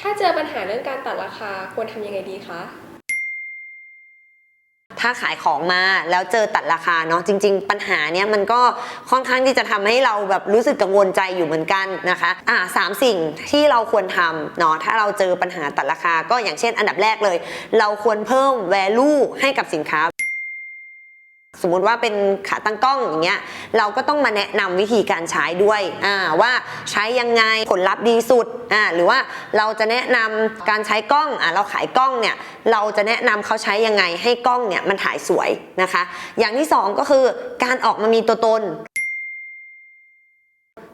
ถ้าเจอปัญหาเรื่องการตัดราคาควรทำยังไงดีคะ ถ้าขายของมาแล้วเจอตัดราคาเนาะจริง ๆ ปัญหาเนี้ยมันก็ค่อนข้างที่จะทำให้เราแบบรู้สึกกังวลใจอยู่เหมือนกันนะคะอ่าสามสิ่งที่เราควรทำเนาะถ้าเราเจอปัญหาตัดราคา ก็อย่างเช่นอันดับแรกเลย เราควรเพิ่ม value ให้กับสินค้า สมมติว่าเป็นขาตั้งกล้องอย่างเงี้ยเราก็ต้องมาแนะนำวิธีการใช้ด้วยว่าใช้ยังไงผลลัพธ์ดีสุดหรือว่าเราจะแนะนำการใช้กล้องอเราขายกล้องเนี่ยเราจะแนะนำเขาใช้ยังไงให้กล้องเนี่ยมันถ่ายสวยนะคะ อย่างที่สองก็คือการออกมามีตัวตน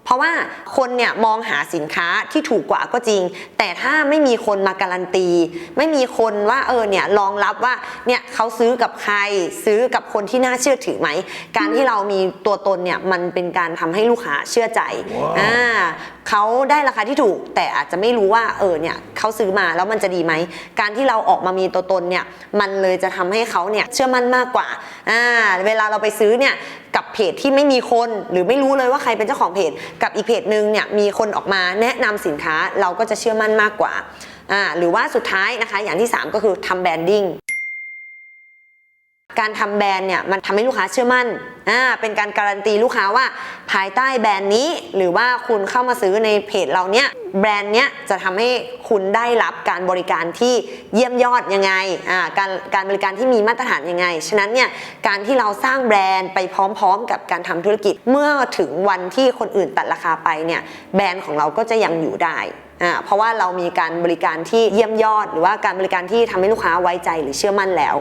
เพราะว่าคนเนี่ยมองหาสินค้าที่ถูกกว่าก็จริง แต่ถ้าไม่มีคนมาการันตี ไม่มีคนว่าเออเนี่ยรองรับว่าเนี่ยเขาซื้อกับใคร ซื้อกับคนที่น่าเชื่อถือไหม การที่เรามีตัวตนเนี่ยมันเป็นการทำให้ลูกค้าเชื่อใจอ่าเขาได้ราคาที่ถูก แต่อาจจะไม่รู้ว่าเออเนี่ยเขาซื้อมาแล้วมันจะดีไหม การที่เราออกมามีตัวตนเนี่ยมันเลยจะทำให้เขาเนี่ยเชื่อมั่นมากกว่าอ่าเวลาเราไปซื้อเนี่ยกับ เพจที่ไม่มีคนหรือไม่รู้เลยว่าใครเป็นเจ้าของเพจ กับอีกเพจหนึ่งเนี่ยมีคนออกมาแนะนำสินค้าเราก็จะเชื่อมั่นมากกว่าอ่าหรือว่าสุดท้ายนะคะอย่างที่ 3 ก็คือทำแบรนดิ้ง การทำแบรนด์เนี่ยมันทำให้ลูกค้าเชื่อมั่นอ่าเป็นการการันตีลูกค้าว่าภายใต้แบรนด์นี้ หรือว่าคุณเข้ามาซื้อในเพจเราเนี่ยแบรนด์เนี้ยจะทำให้คุณได้รับการบริการที่เยี่ยมยอดยังไงอ่าการการบริการที่มีมาตรฐานยังไง ฉะนั้นเนี่ยการที่เราสร้างแบรนด์ไปพร้อมๆ กับการทำธุรกิจเมื่อถึงวันที่คนอื่นตัดราคาไปเนี่ยแบรนด์ของเราก็จะยังอยู่ได้อ่าเพราะว่าเรามีการบริการที่เยี่ยมยอด หรือว่าการบริการที่ทำให้ลูกค้าไว้ใจหรือเชื่อมั่นแล้ว